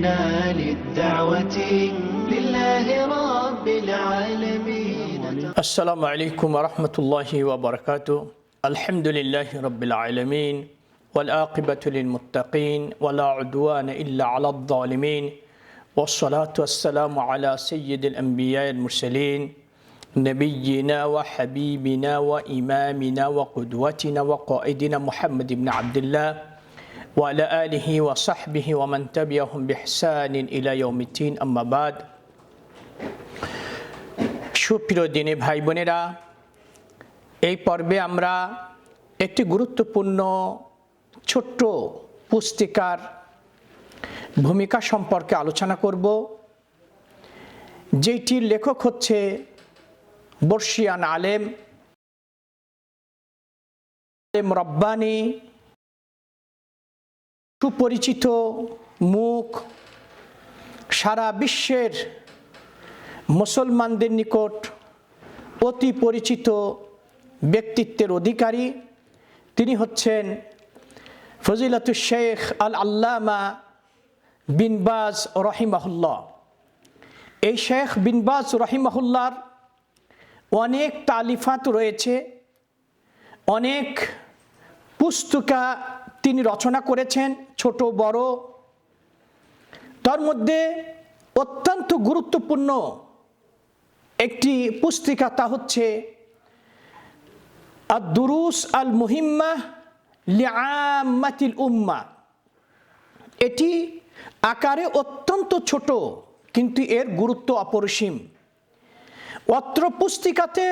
جئنا للدعوة لله رب العالمين. السلام عليكم ورحمة الله وبركاته. الحمد لله رب العالمين والآقبة للمتقين ولا عدوان إلا على الظالمين والصلاة والسلام على سيد الأنبياء المرسلين نبينا وحبيبنا وإمامنا وقدوتنا وقائدنا محمد بن عبد الله وعلى آله وصحبه ومن تبعهم بإحسان إلى يوم الدين أما بعد সুপ্রিয় দিনে ভাই বোনেরা এই পর্বে আমরা একটি গুরুত্বপূর্ণ ছোট্ট পুস্তিকার ভূমিকা সম্পর্কে আলোচনা করব যেটির লেখক হচ্ছে বর্ষিয়ান আলেম আলেম রব্বানি সুপরিচিত মুখ সারা বিশ্বের মুসলমানদের নিকট অতি পরিচিত ব্যক্তিত্বের অধিকারী। তিনি হচ্ছেন ফজিলাতুল শেখ আল আল্লামা বিনবাজ রহিমাহুল্লাহ। এই শেখ বিনবাজ রহিমাহুল্লার অনেক তালিফাত রয়েছে, অনেক পুস্তিকা তিনি রচনা করেছেন ছোট, বড়। তার মধ্যে অত্যন্ত গুরুত্বপূর্ণ একটি পুস্তিকা তা হচ্ছে আর দুরুস আল মুহিম্মা লিয়ামাতিল উম্মা। এটি আকারে অত্যন্ত ছোট, কিন্তু এর গুরুত্ব অপরিসীম। অত্র পুস্তিকাতে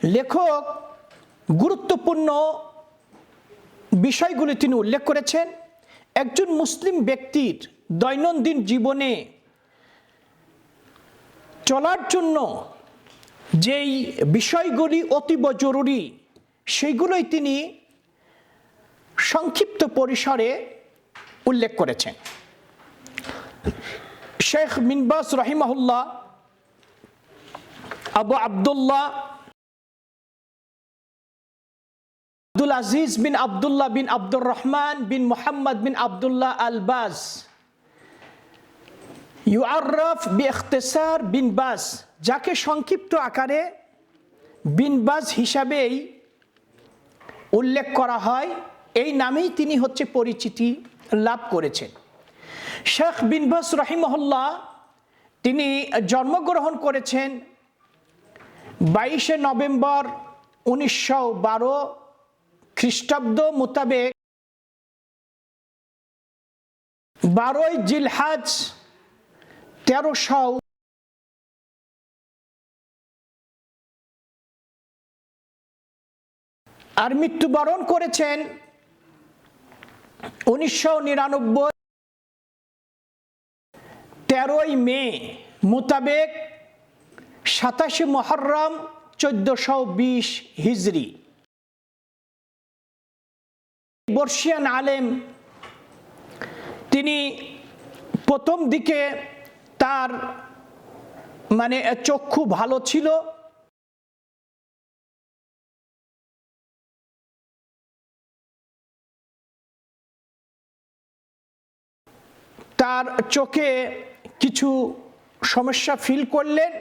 লেখক গুরুত্বপূর্ণ বিষয়গুলি তিনি উল্লেখ করেছেন। একজন মুসলিম ব্যক্তির দৈনন্দিন জীবনে চলার জন্য যেই বিষয়গুলি অতীব জরুরি সেইগুলোই তিনি সংক্ষিপ্ত পরিসরে উল্লেখ করেছেন। শেখ মিনবাস রহিমাহুল্লাহ, Abu Abdullah Abdul Aziz bin Abdullah bin Abdur Rahman bin Mohammed bin Abdullah Al Baz ইউআরফ বি ইখতেসার বিন বাস। যাকে সংক্ষিপ্ত আকারে বিনবাজ হিসাবেই উল্লেখ করা হয়, এই নামেই তিনি হচ্ছে পরিচিতি লাভ করেছেন। শেখ বিনবাস রহিমহল্লা তিনি জন্মগ্রহণ করেছেন বাইশে নভেম্বর উনিশশো বারো খ্রিস্টাব্দ মোতাবেক বারোই জিলহাজ তেরোশো আর মৃত্যুবরণ করেছেন উনিশশো নিরানব্বই তেরোই মে মোতাবেক সাতাশে মহরম চোদ্দশো বিশ হিজড়ি বর্ষিয়ান আলেম, তিনি প্রথম দিকে তার মানে চক্ষু ভালো ছিল। তার চোখে কিছু সমস্যা ফিল করলেন।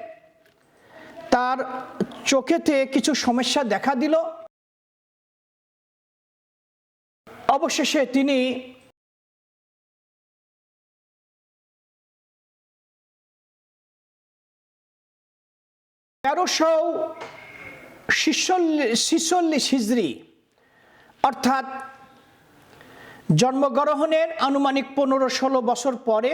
তার চোখেতে কিছু সমস্যা দেখা দিল। অবশেষে তিনি তেরোশো ছিচল্লিশ হিজড়ি, অর্থাৎ জন্মগ্রহণের আনুমানিক পনেরো ষোলো বছর পরে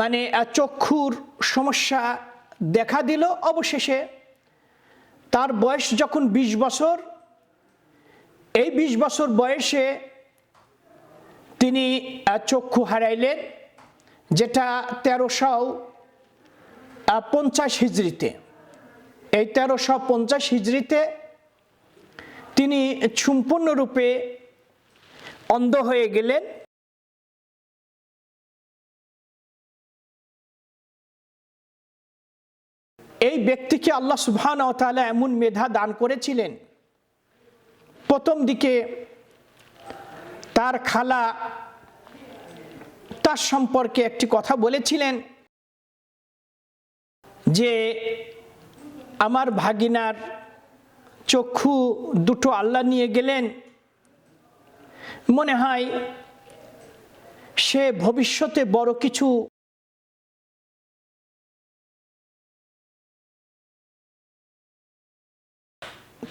মানে চক্ষুর সমস্যা দেখা দিল। অবশেষে তার বয়স যখন ২০ বছর, এই ২০ বছর বয়সে তিনি চক্ষু হারাইলেন, যেটা তেরোশো পঞ্চাশ হিজড়িতে। এই তেরোশো পঞ্চাশ হিজড়িতে তিনি সম্পূর্ণরূপে অন্ধ হয়ে গেলেন। এই ব্যক্তিকে আল্লাহ সুবহান তাআলা এমন মেধা দান করেছিলেন। প্রথম দিকে তার খালা তার সম্পর্কে একটি কথা বলেছিলেন যে আমার ভাগিনার চক্ষু দুটো আল্লাহ নিয়ে গেলেন। মনে হয় সে ভবিষ্যতে বড় কিছু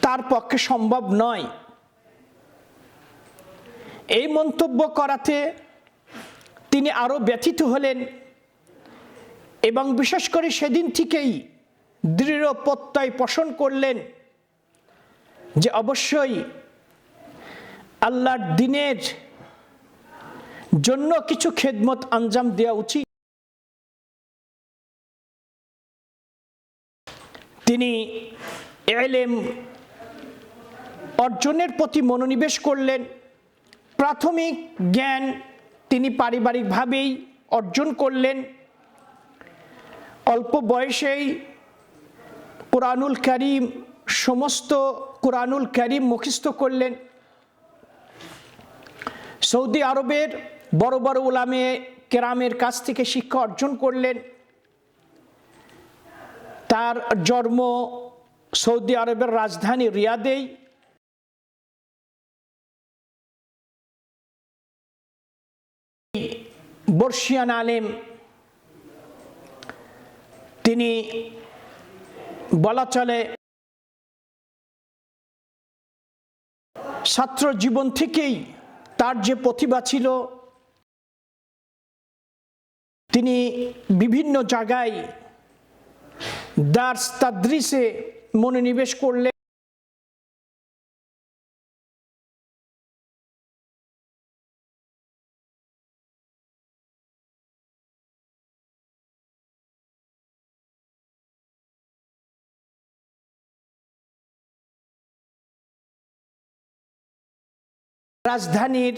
তার পক্ষে সম্ভব নয়। এই মন্তব্য করাতে তিনি আরও ব্যথিত হলেন এবং বিশেষ করে সেদিন থেকেই দৃঢ় প্রত্যয় পোষণ করলেন যে অবশ্যই আল্লাহর দিনের জন্য কিছু খেদমত আঞ্জাম দেওয়া উচিত। তিনি এলেম অর্জনের প্রতি মনোনিবেশ করলেন। প্রাথমিক জ্ঞান তিনি পারিবারিকভাবেই অর্জন করলেন। অল্প বয়সেই কোরআনুল করিম, সমস্ত কোরআনুল করিম মুখস্থ করলেন। সৌদি আরবের বড় বড় ওলামে কেরামের কাছ থেকে শিক্ষা অর্জন করলেন। তার জন্ম সৌদি আরবের রাজধানী রিয়াদেই বর্ষিয়ান আলেম, তিনি বলা চলে ছাত্র জীবন থেকেই তার যে প্রতিভা ছিল, তিনি বিভিন্ন জায়গায় দার্স তাদ্রিসে মনোনিবেশ করলেন। রাজধানীর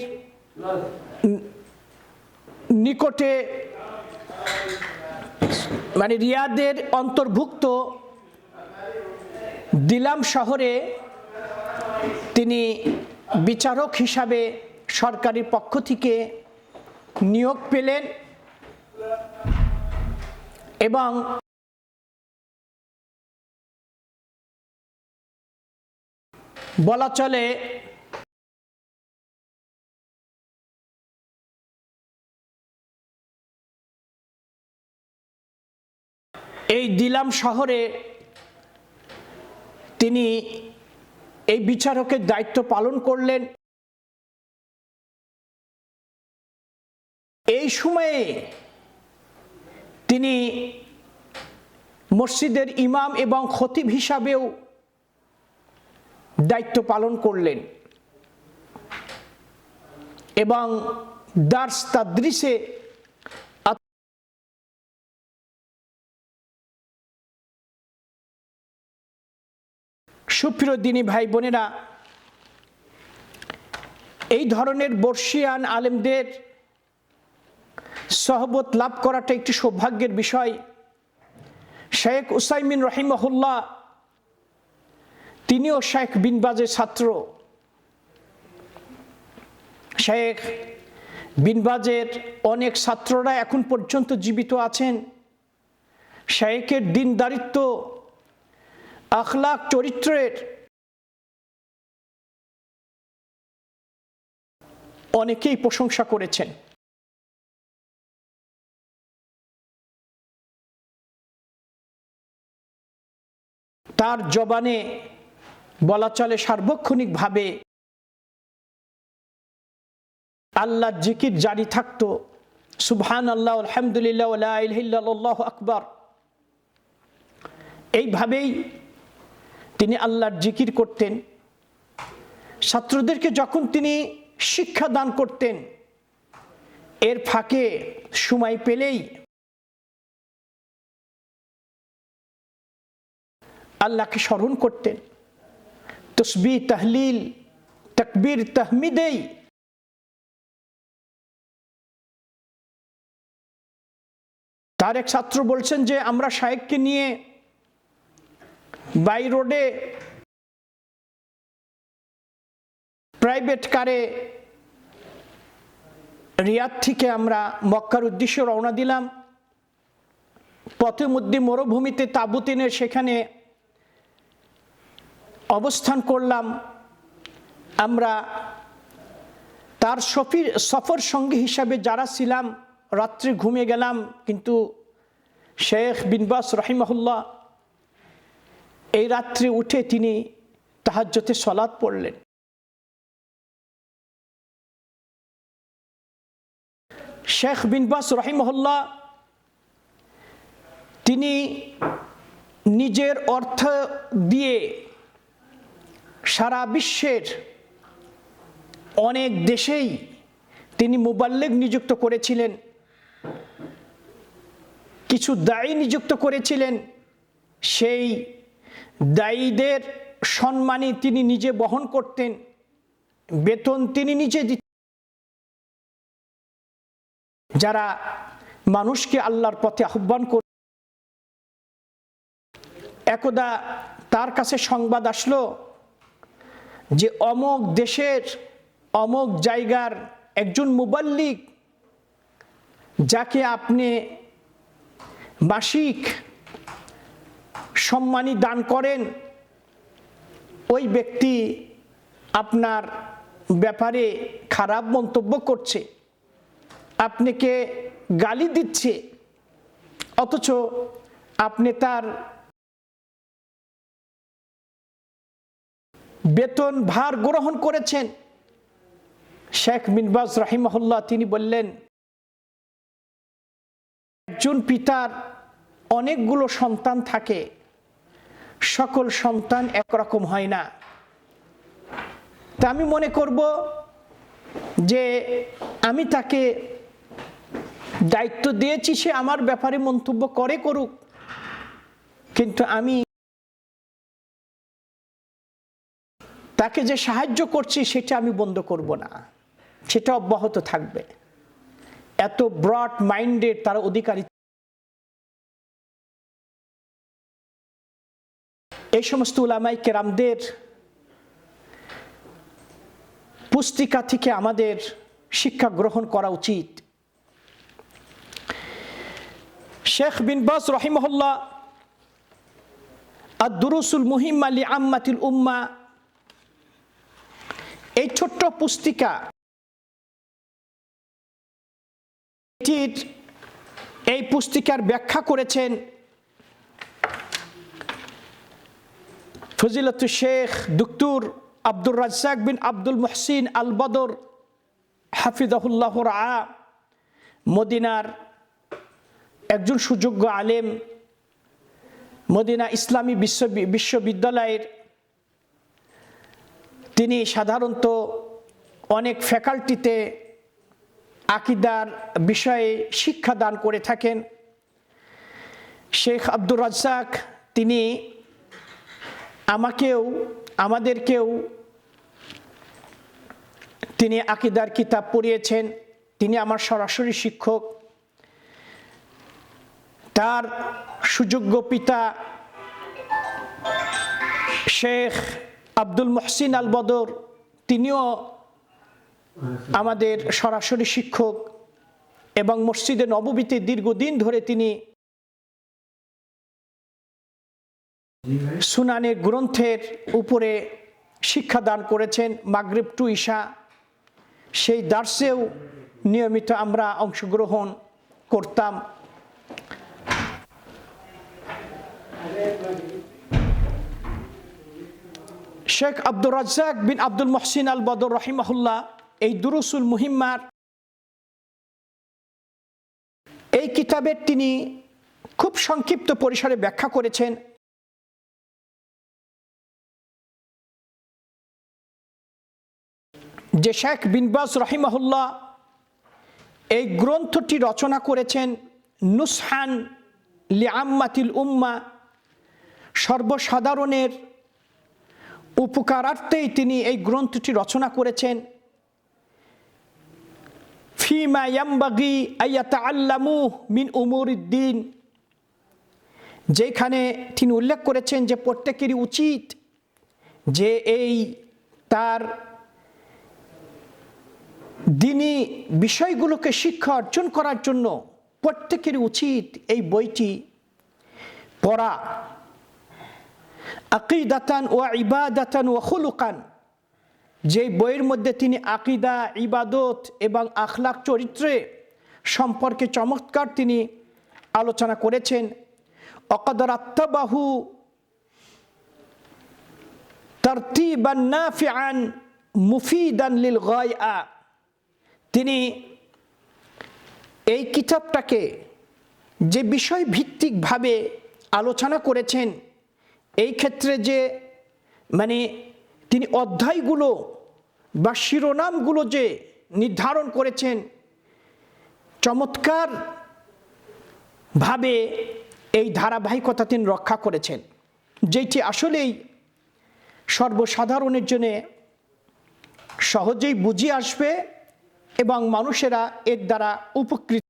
নিকটে মানে রিয়াদের অন্তর্ভুক্ত দিলাম শহরে তিনি বিচারক হিসাবে সরকারি পক্ষ থেকে নিয়োগ পেলেন এবং বলা চলে দিলাম শহরে, তিনি এই বিচারকের দায়িত্ব পালন করলেন। এই সময়ে তিনি মসজিদের ইমাম এবং খতিব হিসাবেও দায়িত্ব পালন করলেন এবং দার্স তাদ্রিসে সুপ্রিয় দিনী ভাই বোনেরা, এই ধরনের বর্ষিয়ান আলেমদের সহবত লাভ করাটা একটি সৌভাগ্যের বিষয়। শেখ উসাইমিন রহিমহুল্লাহ, তিনিও শেখ বিনবাজের ছাত্র। শেখ বিনবাজের অনেক ছাত্ররা এখন পর্যন্ত জীবিত আছেন। শেখের দিনদারিত্ব আখলাক চরিত্রের অনেকেই প্রশংসা করেছেন। তার জবানে বলা চলে সার্বক্ষণিকভাবে আল্লাহ জিকির জারি থাকতো। সুবহান আল্লাহ আলহামদুলিল্লাহ আকবর। এইভাবেই তিনি আল্লাহর জিকির করতেন। ছাত্রদেরকে যখন তিনি শিক্ষা দান করতেন, এর ফাঁকে সময় পেলেই আল্লাহকে স্মরণ করতেন। তসবি তাহলিল, তকবীর, তাহমিদেই তার এক ছাত্র বলছেন যে, আমরা শায়েককে নিয়ে বাই রোডে প্রাইভেট কারে রিয়াদ থেকে আমরা মক্কার উদ্দেশ্যে রওনা দিলাম। পথে মধ্যে মরুভূমিতে তাবুতিনের সেখানে অবস্থান করলাম। আমরা তার সফির সফর সঙ্গী হিসাবে যারা ছিলাম, রাত্রে ঘুমিয়ে গেলাম, কিন্তু শেখ বিনবাস রহিমহুল্লাহ এই রাত্রে উঠে তিনি তাহাজ্যতে সলাদ পড়লেন। শেখ বিনবাস রহিমহল্লা তিনি নিজের অর্থ দিয়ে সারা বিশ্বের অনেক দেশেই তিনি মুবাল্লেগ নিযুক্ত করেছিলেন। কিছু দায়ী নিযুক্ত করেছিলেন। সেই দায়ীদের সম্মানী তিনি নিজে বহন করতেন, বেতন তিনি নিজে দিতেন। যারা মানুষকে আল্লাহর পথে আহ্বান কর একদা তার কাছে সংবাদ আসলো যে অমক দেশের, অমক জায়গার একজন মুবাল্লিক, যাকে আপনি মাসিক সম্মানী দান করেন। ওই ব্যক্তি আপনার ব্যাপারে খারাপ মন্তব্য করছে। আপনাকে গালি দিচ্ছে। অথচ আপনি তার বেতন ভার গ্রহণ করেছেন। শেখ মিনবাজ রাহিমহল্লা তিনি বললেন, একজন পিতার অনেকগুলো সন্তান থাকে। সকল সন্তান একরকম হয় না। তা আমি মনে করব যে আমি তাকে দায়িত্ব দিয়েছি, সে আমার ব্যাপারে মন্তব্য করে করুক। কিন্তু আমি তাকে যে সাহায্য করছি, সেটা আমি বন্ধ করব না। সেটা অব্যাহত থাকবে। এত ব্রড মাইন্ডেড তার অধিকারী এই সমস্ত উলামাই কেরামদের পুস্তিকা থেকে আমাদের শিক্ষা গ্রহণ করা উচিত। শেখ বিন বাস রহিমহল্লা দুরুসুল মুহিম আলী আম্মাতিল উম্মা এই ছোট্ট পুস্তিকা এটির এই পুস্তিকার ব্যাখ্যা করেছেন ফজিলত শেখ দুক্তুর আব্দুর রাজ্জাক বিন আব্দুল মহসিন আল বদর হাফিজাহুল্লাহ রা মদিনার একজন সুযোগ্য আলেম, মদিনা ইসলামী বিশ্ব বিশ্ববিদ্যালয়ের তিনি সাধারণত অনেক ফ্যাকাল্টিতে আকিদার বিষয়ে শিক্ষা দান করে থাকেন। শেখ আব্দুর রাজ্জাক তিনি আমাকেও, আমাদেরকেও তিনি আকিদার কিতাব পড়িয়েছেন, তিনি আমার সরাসরি শিক্ষক। তার সুযোগ্য পিতা শেখ আব্দুল মহসিন আল বদর তিনিও আমাদের সরাসরি শিক্ষক এবং মসজিদে নববীতে দীর্ঘদিন ধরে তিনি সুনানের গ্রন্থের উপরে শিক্ষাদান করেছেন মাগরিব টু ঈশা। সেই দার্সেও নিয়মিত আমরা অংশগ্রহণ করতাম। শেখ আব্দুর রাজ্জাক বিন আব্দুল মহসিন আল বদর রহিমাহুল্লাহ, এই দুরুসুল মুহিম্মার, এই কিতাবের তিনি খুব সংক্ষিপ্ত পরিসরে ব্যাখ্যা করেছেন। যে শেখ বিনবাস রহিমাহুল্লাহ এই গ্রন্থটি রচনা করেছেন নুসহান লিআম্মাতিল উম্মা, সর্বসাধারণের উপকারার্থেই তিনি এই গ্রন্থটি রচনা করেছেন। ফিমা ইয়াম্বাগি আয়াতা আল্লামু মিন উমুরুদ্দিন, যেখানে তিনি উল্লেখ করেছেন যে প্রত্যেকেরই উচিত যে এই তার দিনী বিষয়গুলোকে শিক্ষা অর্জন করার জন্য প্রত্যেকের উচিত এই বইটি পড়া। আকিদাতান ও ইবাদাতান ও খুলুকান। যে বইয়ের মধ্যে তিনি আকিদা, ইবাদত এবং আখলাক চরিত্রে সম্পর্কে চমৎকার তিনি আলোচনা করেছেন। অকদর আত্মাবাহু তরতিবান নাফিআন মুফিদান লিল গায়া তিনি এই কিতাবটাকে যে বিষয় ভিত্তিকভাবে আলোচনা করেছেন, এই ক্ষেত্রে যে মানে তিনি অধ্যায়গুলো বা শিরোনামগুলো যে নির্ধারণ করেছেন চমৎকার ভাবে এই ধারাবাহিকতা তিনি রক্ষা করেছেন। যেটি আসলেই সর্বসাধারণের জন্যে সহজেই বুঝিয়ে আসবে এবং মানুষেরা এর দ্বারা উপকৃত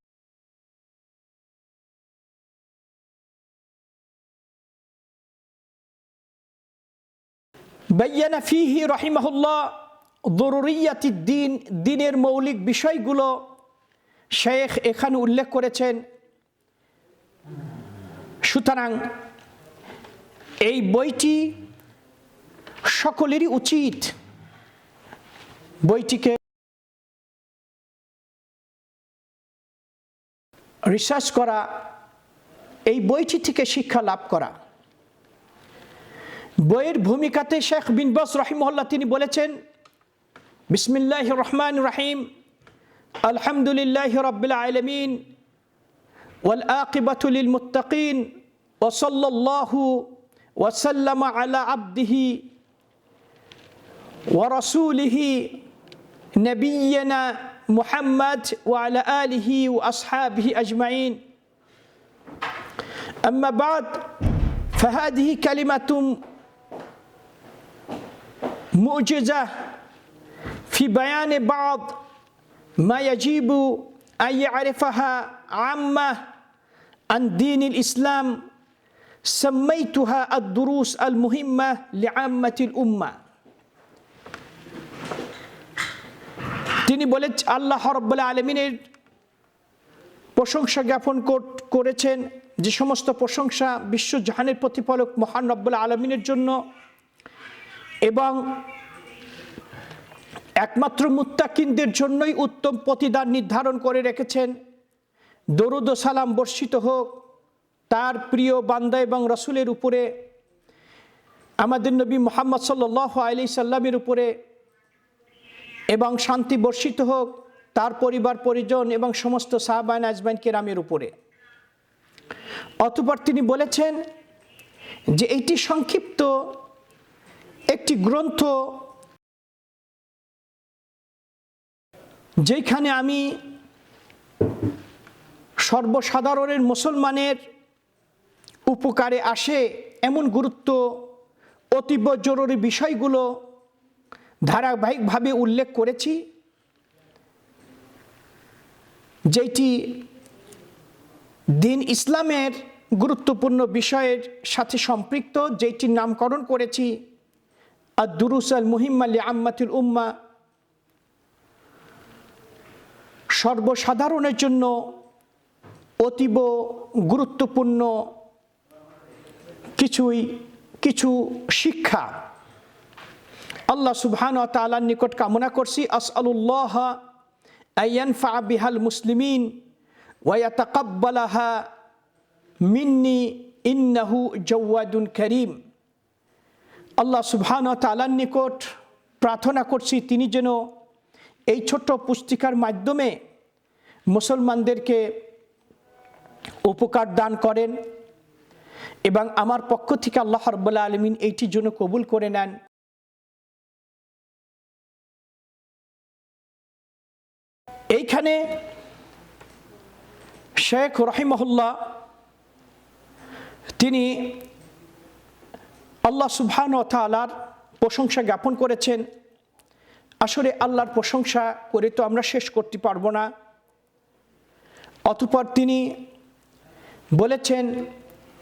বাইয়ানা ফিহি রহিমাহুল্লাহ দরুরিয়াতি দিন, দিনের মৌলিক বিষয়গুলো শেখ এখানে উল্লেখ করেছেন। সুতরাং এই বইটি সকলেরই উচিত বইটিকে রিসার্চ করা এই বইটি থেকে শিক্ষা লাভ করা বইয়ের ভূমিকাতে শেখ বিন বস রহিমহল্লা তিনি বলেছেন বিসমিল্লাহ রহমান রাহিম আলহামদুলিল্লাহ রবিল আলমিন والآقبة للمتقين وصلى الله وسلم على عبده ورسوله نبينا محمد وعلى آله وأصحابه أجمعين. أما بعد فهذه كلمة معجزة في بيان بعض ما يجب أن يعرفها عامة عن دين الإسلام سميتها الدروس المهمة لعامة الأمة. তিনি বলে, আল্লাহ রব্বুল্লাহ আলমিনের প্রশংসা জ্ঞাপন করেছেন যে সমস্ত প্রশংসা বিশ্বজাহানের প্রতিপালক মহান রব্বুল্লাহ আলমিনের জন্য এবং একমাত্র মুত্তাকিনদের জন্যই উত্তম প্রতিদান নির্ধারণ করে রেখেছেন। দরুদ সালাম বর্ষিত হোক। তার প্রিয় বান্দা এবং রসুলের উপরে, আমাদের নবী মোহাম্মদ সাল্লাহ আলি সাল্লামের উপরে এবং শান্তি বর্ষিত হোক, তার পরিবার, পরিজন এবং সমস্ত সাহবান আজবাইন কেরামের উপরে। অতপর তিনি বলেছেন যে এইটি সংক্ষিপ্ত একটি গ্রন্থ যেখানে আমি সর্বসাধারণের মুসলমানের উপকারে আসে এমন গুরুত্ব অতীব জরুরি বিষয়গুলো ধারাবাহিকভাবে উল্লেখ করেছি যেটি দিন ইসলামের গুরুত্বপূর্ণ বিষয়ের সাথে সম্পৃক্ত, যেটির নামকরণ করেছি আর দুরুস আল মুহিম্মালি আম্মাতুল উম্মা। সর্বসাধারণের জন্য অতীব গুরুত্বপূর্ণ কিছুই, কিছু শিক্ষা আল্লাহ সুবহান তালার নিকট কামনা করছি, আসআলুল্লাহ আয়ানফা বিহাল মুসলিমিন ওয়াতাকাব্বালাহা মিন্নি ইন্নাহু জওয়াদুন করিম। আল্লাহ সুবহান তালার নিকট প্রার্থনা করছি, তিনি যেন এই ছোট্ট পুস্তিকার মাধ্যমে মুসলমানদেরকে উপকার দান করেন এবং আমার পক্ষ থেকে আল্লাহ রব্বুল্লা আলমিন এইটির জন্য কবুল করে নেন। এইখানে শেখ রহিমহল্লা তিনি আল্লাহ সুবহান ও তালার প্রশংসা জ্ঞাপন করেছেন। আসলে আল্লাহর প্রশংসা করে তো আমরা শেষ করতে পারব না। অতপর তিনি বলেছেন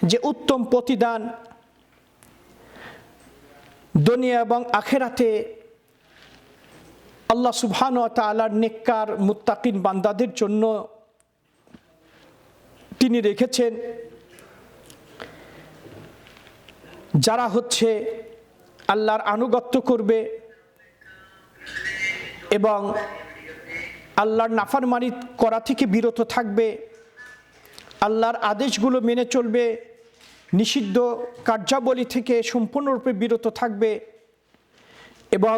যে উত্তম প্রতিদান দুনিয়া এবং আখেরাতে আল্লাহ সুবহান ও তালার নেককার মুত্তাকিন বান্দাদের জন্য তিনি রেখেছেন যারা হচ্ছে আল্লাহর আনুগত্য করবে এবং আল্লাহর নাফারমানি করা থেকে বিরত থাকবে, আল্লাহর আদেশগুলো মেনে চলবে, নিষিদ্ধ কার্যাবলী থেকে সম্পূর্ণরূপে বিরত থাকবে এবং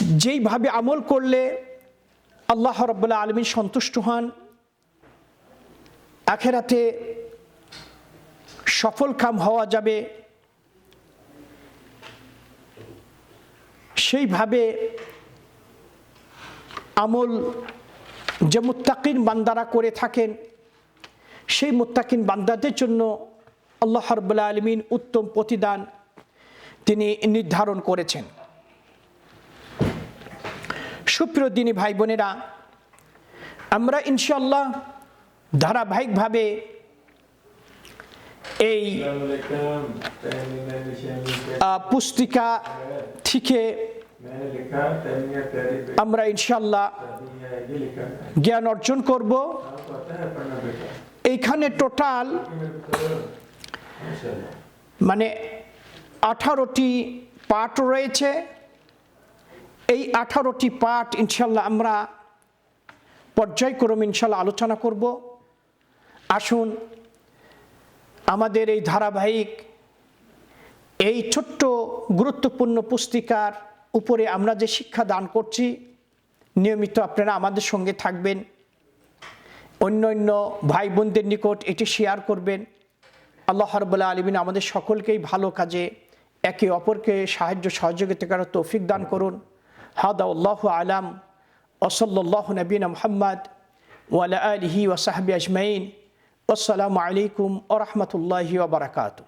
যেইভাবে আমল করলে আল্লাহ রব্বুল্লাহ আলমী সন্তুষ্ট হন, আখেরাতে সফল কাম হওয়া যাবে। সেইভাবে আমল যে মুত্তাকিন বান্দারা করে থাকেন, সেই মুত্তাকিন বান্দাদের জন্য আল্লাহ রব্বুল্লাহ আলমিন উত্তম প্রতিদান তিনি নির্ধারণ করেছেন। সুপ্রদিনী ভাই বোনেরা, আমরা ইনশাল্লাহ ধারাবাহিকভাবে এই পুস্তিকা থেকে আমরা ইনশাল্লাহ জ্ঞান অর্জন করব। এইখানে টোটাল মানে আঠারোটি পাঠ রয়েছে। এই আঠারোটি পাঠ ইনশাল্লাহ আমরা পর্যায়ক্রমে ইনশাল্লাহ আলোচনা করব। আসুন, আমাদের এই ধারাবাহিক এই ছোট্ট গুরুত্বপূর্ণ পুস্তিকার উপরে আমরা যে শিক্ষা দান করছি, নিয়মিত আপনারা আমাদের সঙ্গে থাকবেন। অন্য অন্য ভাই বোনদের নিকট এটি শেয়ার করবেন। আল্লাহ রবুল্লা আলমিন আমাদের সকলকেই ভালো কাজে একে অপরকে সাহায্য সহযোগিতা করার তৌফিক দান করুন। هذا والله أعلم. وصلى الله نبينا محمد وعلى آله وصحبه أجمعين. والسلام عليكم ورحمة الله وبركاته.